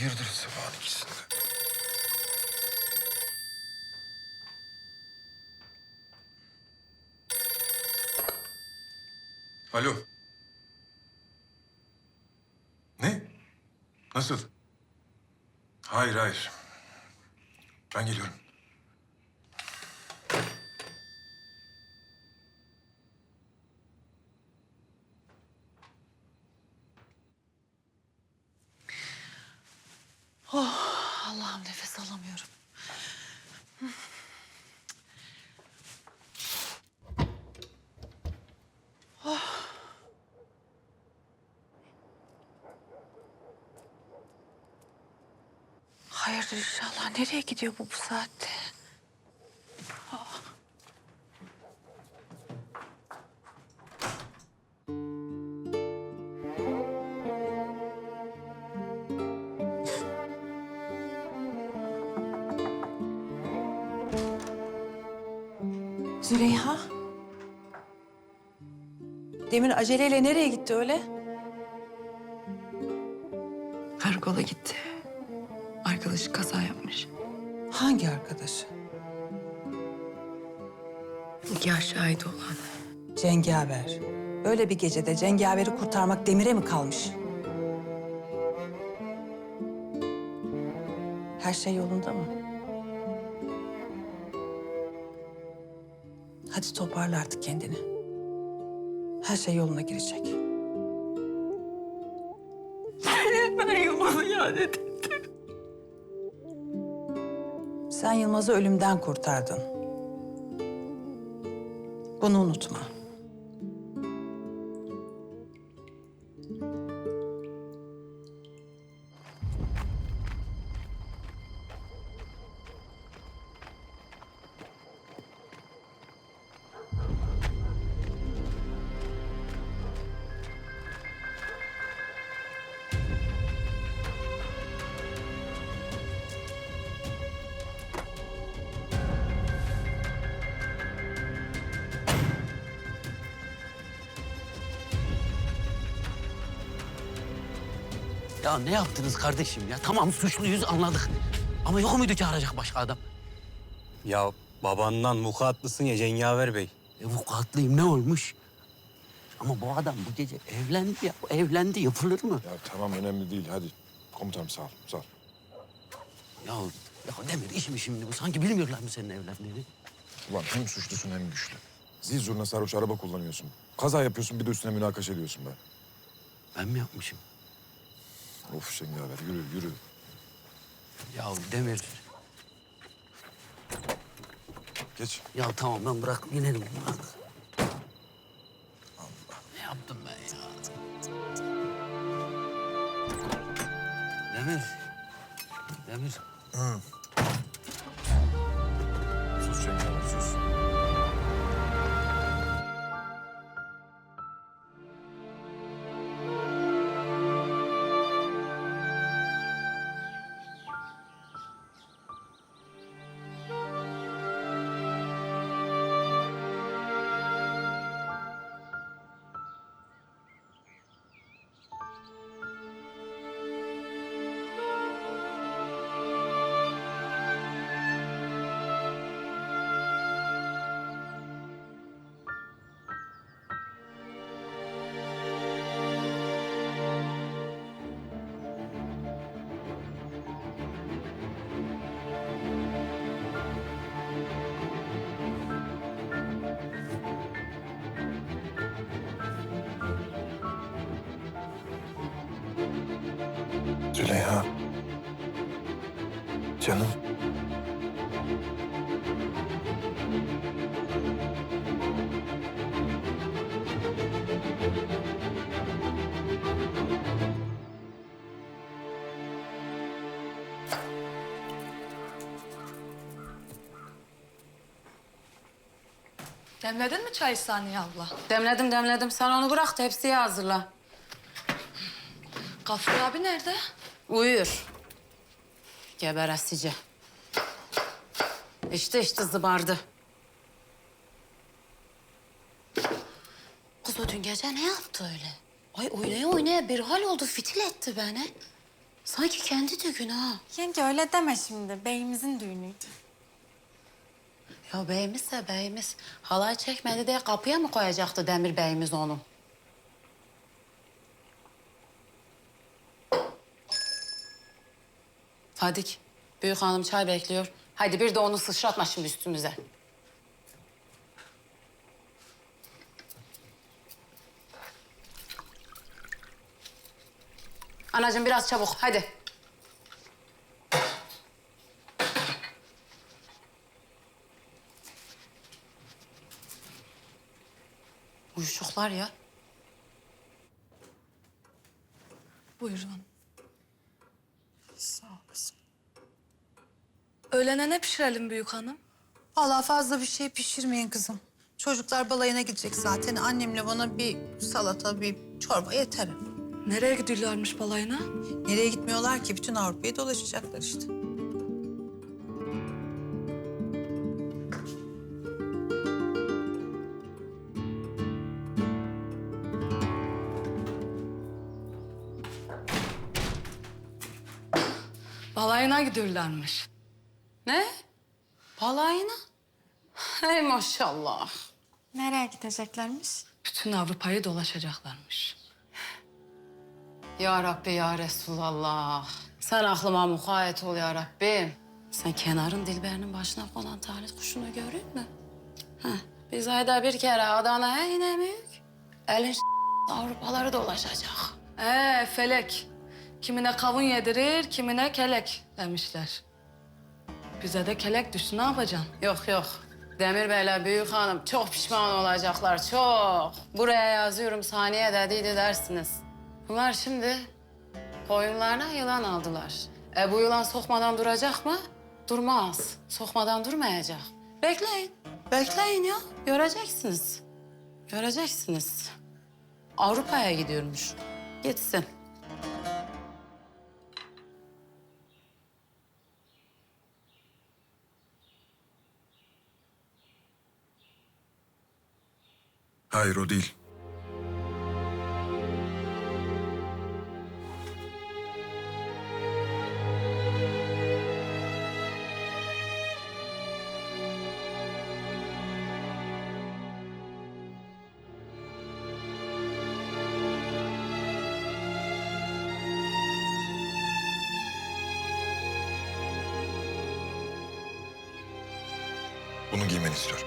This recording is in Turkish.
Hayırdır sabahın ikisinde? Alo. Ne? Nasıl? Hayır, hayır. Ben geliyorum. Allah'ım nefes alamıyorum. Hayırdır inşallah. Nereye gidiyor bu bu saatte? Züleyha. Demin aceleyle nereye gitti öyle? Karakola gitti. Arkadaşı kaza yapmış. Hangi arkadaşı? Nikah şahit olan. Cengaver. Böyle bir gecede cengaveri kurtarmak demire mi kalmış? Her şey yolunda mı? Hadi toparla artık kendini. Her şey yoluna girecek. Ben Yılmaz'ı iade Sen Yılmaz'ı ölümden kurtardın. Bunu unutma. Ya ne yaptınız kardeşim ya? Tamam suçluyuz anladık. Ama yok muydu çağıracak başka adam? Ya babandan vukuatlısın ya Cengaver Bey. E vukuatlıyım ne olmuş? Ama bu adam bu gece evlendi ya. Evlendi yapılır mı? Ya tamam önemli değil hadi. Komutanım sağ ol, sağ ol. Ya, ya Demir iş mi şimdi bu? Sanki bilmiyorlar mı senin evlendiğini? Ulan hem suçlusun hem güçlü. Zil zurna sarhoş araba kullanıyorsun. Kaza yapıyorsun bir de üstüne münakaşa ediyorsun be. Ben mi yapmışım? Of Cengaver yürü yürü. Ya Demir. Geç. Ya tamam ben bırak inelim. Bırak. Ne yaptım ben ya? Demir. Demir. Sus Cengaver sus. Züleyha. Canım. Demledin mi çay Saniye abla? Demledim demledim. Sen onu bırak tepsiye hazırla. Gafur abi nerede? Uyur. Geberesice. İşte işte zıbardı. Kız o dün gece ne yaptı öyle? Ay oynaya oynaya bir hal oldu fitil etti beni. Sanki kendi düğün ha. Yenge öyle deme şimdi. Beyimizin düğünüydü. Ya beyimizse beyimiz. Halay çekmedi diye kapıya mı koyacaktı Demir beyimiz onu? Fadik, büyük hanım çay bekliyor. Hadi bir de onu sıçratma şimdi üstümüze. Anacığım biraz çabuk, hadi. Uyuşuklar ya. Buyurun. Sağ olasın. Öğlene ne pişirelim büyük hanım? Vallahi fazla bir şey pişirmeyin kızım. Çocuklar balayına gidecek zaten. Annemle bana bir salata, bir çorba yeter. Nereye gidiyorlarmış balayına? Nereye gitmiyorlar ki? Bütün Avrupa'yı dolaşacaklar işte. Balayına gidiyorlarmış. Ne? Balayına? Hey maşallah. Nereye gideceklermiş? Bütün Avrupa'yı dolaşacaklarmış. Ya Rabbi ya Resulallah. Sen aklıma mukayyet ol ya Rabbim. Sen kenarın Dilber'in başına konan talih kuşunu görür mü? Heh, biz ayda bir kere Adana'ya inemiyik. Elin Avrupaları dolaşacak. Ee felek. Kimine kavun yedirir, kimine kelek demişler. Bize de kelek düştü ne yapacaksın? Yok yok. Demir Bey'le Büyük Hanım çok pişman olacaklar, çok. Buraya yazıyorum saniye dediydi dersiniz. Bunlar şimdi koyunlarına yılan aldılar. E bu yılan sokmadan duracak mı? Durmaz. Sokmadan durmayacak. Bekleyin. Bekleyin ya. Göreceksiniz. Göreceksiniz. Avrupa'ya gidiyormuş. Gitsin. Hayır o değil. Bunu giymeni istiyorum.